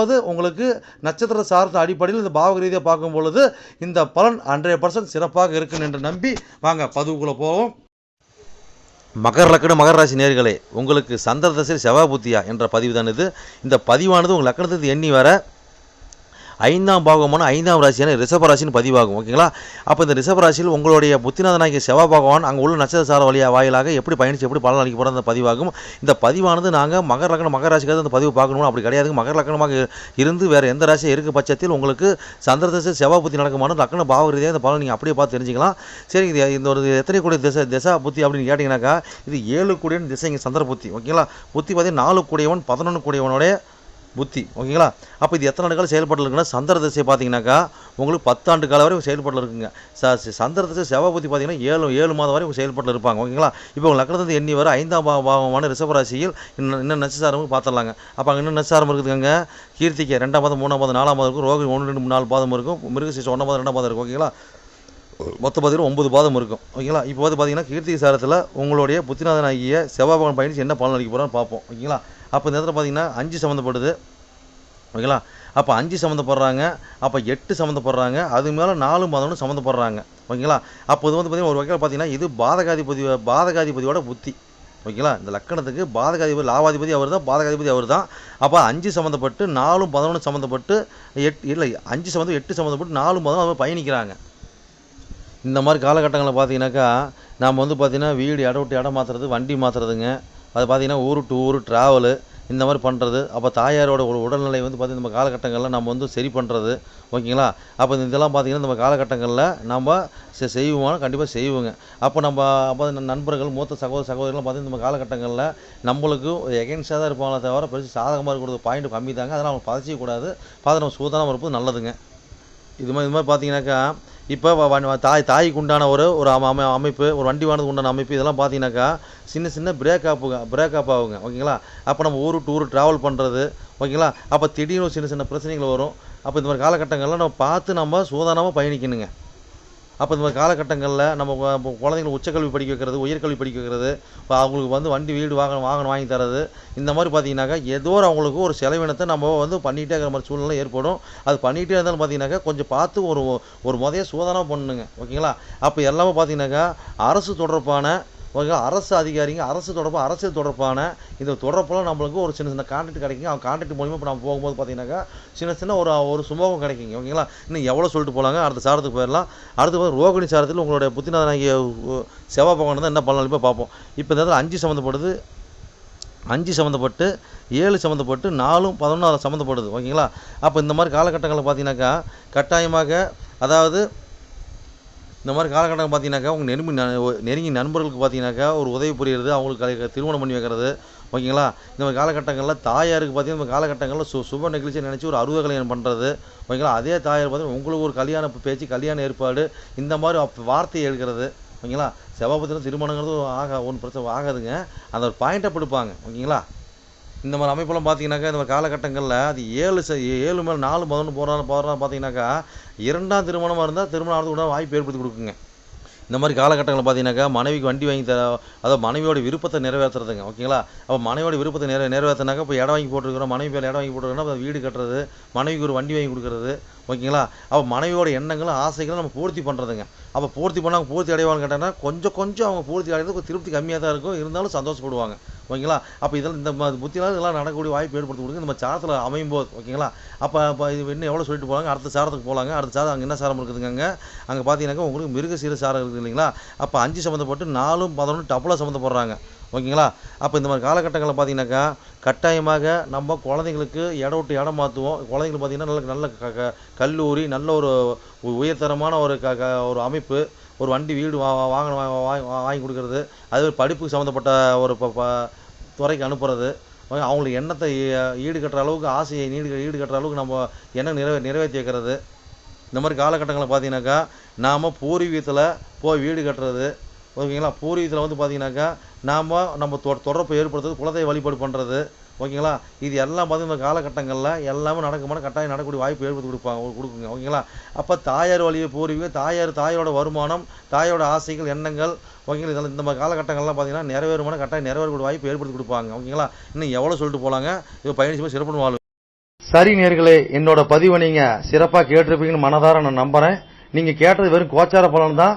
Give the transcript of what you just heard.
ரெண்டாவது உங்களுக்கு நட்சத்திர சார்ந்த அடிப்படையில் இந்த பாவக ரீதியாக பார்க்கும் பொழுது இந்த பலன் ஹண்ட்ரட் பர்சன்ட் சிறப்பாக இருக்கும் என்று நம்பி வாங்க பதிவுக்குள்ளே போவோம். மகர லக்கண மகர ராசி நேர்களே உங்களுக்கு சந்திர தசை செவ்வாய் புத்தியா என்ற பதிவு தான் இது. இந்த பதிவானது உங்கள் லக்கணத்துக்கு எண்ணி வர ஐந்தாம் பாகமான ஐந்தாம் ராசியான ரிசபராசின்னு பதிவாகும் ஓகேங்களா? அப்போ இந்த ரிஷபராசியில் உங்களுடைய புத்திநாதனாகிய செவ்வாய் பகவான் அங்கே உள்ள நட்சத்திர சார வழியாக வாயிலாக எப்படி பயணித்து எப்படி பலன் அளிக்க போகிற அந்த பதிவாகும். இந்த பதிவானது நாங்கள் மகர லக்கணம் மகர ராசிக்காக அந்த பதிவு பார்க்கணும் அப்படி கிடையாது மகர லக்கணமாக இருந்து வேறு எந்த ராசியாக இருக்க பட்சத்தில் உங்களுக்கு சந்திர தசை செவ்வாய் புத்தி நடக்குமான லக்கண பாவ ரீதியாக இந்த பலன் நீங்கள் அப்படியே பார்த்து தெரிஞ்சுக்கலாம். சரி இது இந்த ஒரு எத்தனை கூடிய திசை திசா புத்தி அப்படின்னு கேட்டிங்கனாக்கா இது ஏழு கூடிய திசை இங்கே சந்திர புத்தி ஓகேங்களா? புத்தி பார்த்தீங்கன்னா நாலு கூடியவன் பதினொன்று கூடியவனுடைய புத்தி ஓகேங்களா? அப்போ இது எத்தனை ஆண்டுகள் செயல்பட்டு இருக்குன்னா சந்திர திசை பார்த்தீங்கன்னாக்கா உங்களுக்கு பத்தாண்டு காலம் வரை செயல்பட்டு இருக்குங்க. ச சந்திர திசை செவ்வாய் புத்தி பார்த்தீங்கன்னா ஏழு ஏழு மாதம் வரை செயல்பட்டு இருப்பாங்க ஓகேங்களா? இப்போ உங்கள் லக்னத்து எண்ணி வர ஐந்தாம் பாவமான ரிஷபராசியில் இன்னும் இன்னும் நட்சத்திரம் பார்த்துடலாங்க. அப்போ அங்கே இன்னும் நட்சத்திரம் இருக்குதுங்க கீர்த்திக்கு ரெண்டாம் மாதம் மூணாம் மாதம் நாலாம் மாதம் இருக்கும். ரோகி ஒன்று ரெண்டு மூணு நாலு பாதம் இருக்கும். மிருகசீசம் ஒன்றாம் மாதம் ரெண்டாம் மாதம் இருக்கும் ஓகேங்களா? மொத்த பார்த்தீங்கன்னா ஒன்பது பாதம் இருக்கும். ஓகேங்களா? இப்போ வந்து பார்த்தீங்கன்னா கீர்த்திகை சாரத்தில் உங்களுடைய புத்திநாதன் ஆகிய செவ்வாய் பயணிச்சு என்ன பலன் அளிக்க போகிறான்னு பார்ப்போம். ஓகேங்களா? அப்போ இந்த இடத்துல பார்த்தீங்கன்னா அஞ்சு சம்மந்தப்படுது ஓகேங்களா? அப்போ அஞ்சு சம்மந்தப்படுறாங்க. அப்போ எட்டு சம்மந்தப்படுறாங்க. அது மேலே நாலு மாதம்னு சம்மந்தப்படுறாங்க. ஓகேங்களா? அப்போ இது வந்து பார்த்தீங்கன்னா ஒரு வகையில் பார்த்தீங்கன்னா இது பாதகாதிபதி பாதகாதிபதியோட புத்தி. ஓகேங்களா? இந்த லக்கணத்துக்கு பாதகாதிபதி லாவாதிபதி அவர் தான் பாதகாதிபதி அவர் தான். அப்போ அஞ்சு சம்மந்தப்பட்டு நாலும் பதினொன்று சம்மந்தப்பட்டு எட் இல்லை அஞ்சு சம்மந்தம் எட்டு சம்மந்தப்பட்டு நாலு மதம் அவர் பயணிக்கிறாங்க. இந்த மாதிரி காலகட்டங்களில் பார்த்தீங்கன்னாக்கா நாம் வந்து பார்த்தீங்கன்னா வீடு இடம் விட்டு இடம் மாற்றுறது வண்டி மாற்றுறதுங்க அது பார்த்தீங்கன்னா ஊர் டு ஊர் ட்ராவலு இந்த மாதிரி பண்ணுறது அப்போ தாயாரோட ஒரு உடல்நிலை வந்து பார்த்திங்கன்னா நம்ம காலகட்டங்களில் நம்ம வந்து சரி பண்ணுறது ஓகேங்களா? அப்போ இதெல்லாம் பார்த்தீங்கன்னா நம்ம காலகட்டங்களில் நம்ம செ- செய்வோம் கண்டிப்பாக செய்வோங்க. அப்போ நம்ம அப்போ நண்பர்கள் மூத்த சகோதர சகோதரிகள்லாம் பார்த்தீங்கன்னா நம்ம காலகட்டங்களில் நம்மளுக்கு எகென்ஸ்டாக தான் இருப்பாங்களே தவிர பெருசு சாதகமாக இருக்கிறது பாயிண்ட் கம்மி தாங்க அதெல்லாம் அவங்க பதச்சிக்கூடாது பார்த்து நம்ம சூதானமாக இருப்பது நல்லதுங்க. இது மாதிரி இது மாதிரி பார்த்தீங்கன்னாக்கா இப்போ தாய் தாய்க்கு உண்டான ஒரு ஒரு அமைப்பு ஒரு வண்டி வானதுக்கு உண்டான அமைப்பு இதெல்லாம் பார்த்தீங்கன்னாக்கா சின்ன சின்ன பிரேக் ஆப்புங்க பிரேக் ஆப் ஆகுங்க. ஓகேங்களா? அப்போ நம்ம ஊர் டூர் ட்ராவல் பண்ணுறது ஓகேங்களா? அப்போ திடீர்னு சின்ன சின்ன பிரச்சனைகள் வரும். அப்போ இந்த மாதிரி காலகட்டங்களில் நம்ம பார்த்து நம்ம சூதானமாக பயணிக்கணுங்க. அப்போ இந்த மாதிரி காலகட்டங்களில் நம்ம குழந்தைங்களை உச்சக்கல்வி படிக்க வைக்கிறது உயர்கல்வி படிக்க வைக்கிறது இப்போ அவங்களுக்கு வந்து வண்டி வீடு வாகனம் வாகனம் வாங்கி தரது இந்த மாதிரி பார்த்தீங்கன்னாக்கா ஏதோ ஒரு அவங்களுக்கு ஒரு செலவினத்தை நம்ம வந்து பண்ணிகிட்டே இருக்கிற மாதிரி சூழ்நிலை ஏற்படும். அது பண்ணிகிட்டே இருந்தாலும் பார்த்தீங்கன்னாக்கா கொஞ்சம் பார்த்து ஒரு ஒரு முதைய சோதனை பண்ணுங்க ஓகேங்களா? அப்போ எல்லாமே பார்த்தீங்கன்னாக்கா அரசு தொடர்பான அரசு அதிகாரிங்க அரசு தொடர்பாக அரசியல் தொடர்பான இந்த தொடர்பெல்லாம் நம்மளுக்கு ஒரு சின்ன சின்ன கான்டாக்ட் கிடைக்குங்க. அவங்க கான்டாக்ட் மூலிமா இப்போ நம்ம போகும்போது பார்த்தீங்கன்னாக்கா சின்ன சின்ன ஒரு ஒரு சுமூகம் கிடைக்குங்க. ஓகேங்களா? இன்னும் எவ்வளோ சொல்லிட்டு போகலாங்க அடுத்த சாரத்துக்கு போயிடலாம். அடுத்து வந்து ரோகிணி சாரத்தில் உங்களுடைய புத்திநாதனாகிய உ- செவ்வாய் பகவான் தான் என்ன பண்ணலாம்? இப்போ பார்ப்போம் இப்போ இந்த இடத்துல அஞ்சு சம்மந்தப்படுது அஞ்சு சம்மந்தப்பட்டு ஏழு சம்மந்தப்பட்டு நாலும் பதினொன்று சம்மந்தப்படுது ஓகேங்களா? அப்போ இந்த மாதிரி காலகட்டங்களில் பார்த்தீங்கன்னாக்கா கட்டாயமாக அதாவது இந்த மாதிரி காலகட்டம் பார்த்தீங்கன்னாக்கா உங்கள் நெருங்கி நெருங்கிய நண்பர்களுக்கு பார்த்தீங்கன்னாக்கா ஒரு உதவி புரியுறது அவங்களுக்கு திருமணம் பண்ணி வைக்கிறது. ஓகேங்களா? இந்த மாதிரி காலகட்டங்களில் தாயாருக்கு பார்த்தீங்கன்னா இந்த காலகட்டங்களில் சு சுப நிகழ்ச்சியை நினச்சி ஒரு அறுபது கல்யாணம் பண்ணுறது ஓகேங்களா? அதே தாயார் பார்த்தீங்கன்னா உங்களுக்கு ஒரு கல்யாண பேச்சு கல்யாண ஏற்பாடு இந்த மாதிரி அப்போ வார்த்தையை எழுக்கிறது ஓகேங்களா? செவ்வாய் திருமணங்கிறது ஆக ஒன்றும் பிரச்சனை ஆகாதுங்க. அந்த ஒரு பாயிண்ட்டை பிடிப்பாங்க ஓகேங்களா? இந்த மாதிரி அமைப்பெல்லாம் பார்த்தீங்கன்னாக்கா இந்த மாதிரி காலகட்டங்களில் அது ஏழு ச ஏழு மேலே நாலு பதினொன்று போகிறாங்க போகிறாங்க பார்த்தீங்கன்னாக்கா இரண்டாம் திருமணமாக இருந்தால் திருமணம் ஆகிறதுக்கு கூட வாய்ப்பு ஏற்படுத்தி கொடுக்குங்க. இந்த மாதிரி காலகட்டங்களில் பார்த்தீங்கன்னாக்கா மனைவிக்கு வண்டி வாங்கி தர அதாவது மனைவியோட விருப்பத்தை நிறைவேற்றுறதுங்க ஓகேங்களா? அப்போ மனைவியோட விருப்பத்தை நிறை நிறைவேற்றினாக்கா இப்போ இடம் வாங்கி போட்டுருக்கிறோம் மனைவி பேர் இடம் வாங்கி போட்டுருக்கோம்னா அப்போ வீடு கட்டுறது மனைவிக்கு ஒரு வண்டி வாங்கி கொடுக்குறது ஓகேங்களா? அப்போ மனைவியோட எண்ணங்களும் ஆசைகளும் நம்ம பூர்த்தி பண்ணுறதுங்க அப்போ பூர்த்தி பண்ணால் பூர்த்தி அடைவான்னு கேட்டாங்கன்னா கொஞ்சம் கொஞ்சம் அவங்க பூர்த்தி அடைகிறது திருப்தி கம்மியாக தான் இருக்கும். இருந்தாலும் சந்தோஷப்படுவாங்க. ஓகேங்களா? அப்போ இதெல்லாம் இந்த ம- புத்தினால இதெல்லாம் நடக்கக்கூடிய வாய்ப்பு ஏற்படுத்தி கொடுங்க. நம்ம சாரத்தில் அமையும் போது ஓகேங்களா? அப்போ அப்போ இது இன்னும் எவ்வளோ சொல்லிட்டு போகிறாங்க அடுத்த சாரத்துக்கு போகலாங்க அடுத்த சாரம் அங்கே என்ன சாரம் இருக்குதுங்க அங்கே அங்கே பார்த்தீங்கன்னாக்கா உங்களுக்கு மிருகசீர சாரம் இருக்குது இல்லைங்களா? அப்போ அஞ்சு சம்மந்தப்பட்டு நாலும் பதினொன்று டபுளாக சம்மந்தப்படுறாங்க. ஓகேங்களா? அப்போ இந்த மாதிரி காலகட்டங்களில் பார்த்தீங்கன்னாக்கா கட்டாயமாக நம்ம குழந்தைங்களுக்கு இடம் விட்டு இடம் மாற்றுவோம் குழந்தைங்களுக்கு பார்த்தீங்கன்னா நல்ல நல்ல க- க- கல்லூரி நல்ல ஒரு உயர்தரமான ஒரு க க ஒரு அமைப்பு ஒரு வண்டி வீடு வா வாங்க வா- வாங்கி கொடுக்கறது அது படிப்புக்கு சம்மந்தப்பட்ட ஒரு துறைக்கு அனுப்புறது. அவங்களுக்கு எண்ணத்தை ஈடு கட்டுற அளவுக்கு ஆசையை ஈடு ஈடு கட்டுற அளவுக்கு நம்ம எண்ணம் நிறைவே நிறைவேற்றி வைக்கிறது. இந்த மாதிரி காலகட்டங்களில் பார்த்தீங்கன்னாக்கா நாம் பூர்வீகத்தில் போய் வீடு கட்டுறது ஓகேங்களா? பூர்வீகத்தில் வந்து பார்த்தீங்கன்னாக்கா நாம் நம்ம தொ தொடர்பை ஏற்படுத்துறது குலதெய்வ வழிபாடு பண்ணுறது ஓகேங்களா? இது எல்லாம் பார்த்தீங்கன்னா இந்த காலகட்டங்களில் எல்லாமே நடக்குமான கட்டாயம் நடக்கக்கூடிய வாய்ப்பு ஏற்படுத்தி கொடுப்பாங்க கொடுக்குங்க ஓகேங்களா? அப்போ தாயார் வழியை பூர்வீகம் தாயார் தாயோட வருமானம் தாயோட ஆசைகள் எண்ணங்கள் ஓகேங்களா? இதெல்லாம் இந்த மாதிரி காலகட்டங்கள்லாம் பார்த்தீங்கன்னா நிறைவேறுமான கட்டாயம் நிறைவேறக்கூடிய வாய்ப்பு ஏற்படுத்தி கொடுப்பாங்க ஓகேங்களா? இன்னும் எவ்வளோ சொல்லிட்டு போகலாங்க இது பயணிச்சு சிறப்பு வாழ்வு சரி நேர்களே என்னோட பதிவை நீங்கள் சிறப்பாக கேட்டிருப்பீங்கன்னு மனதார நான் நம்புகிறேன் நீங்கள் கேட்டது வெறும் கோச்சார பலன் தான்.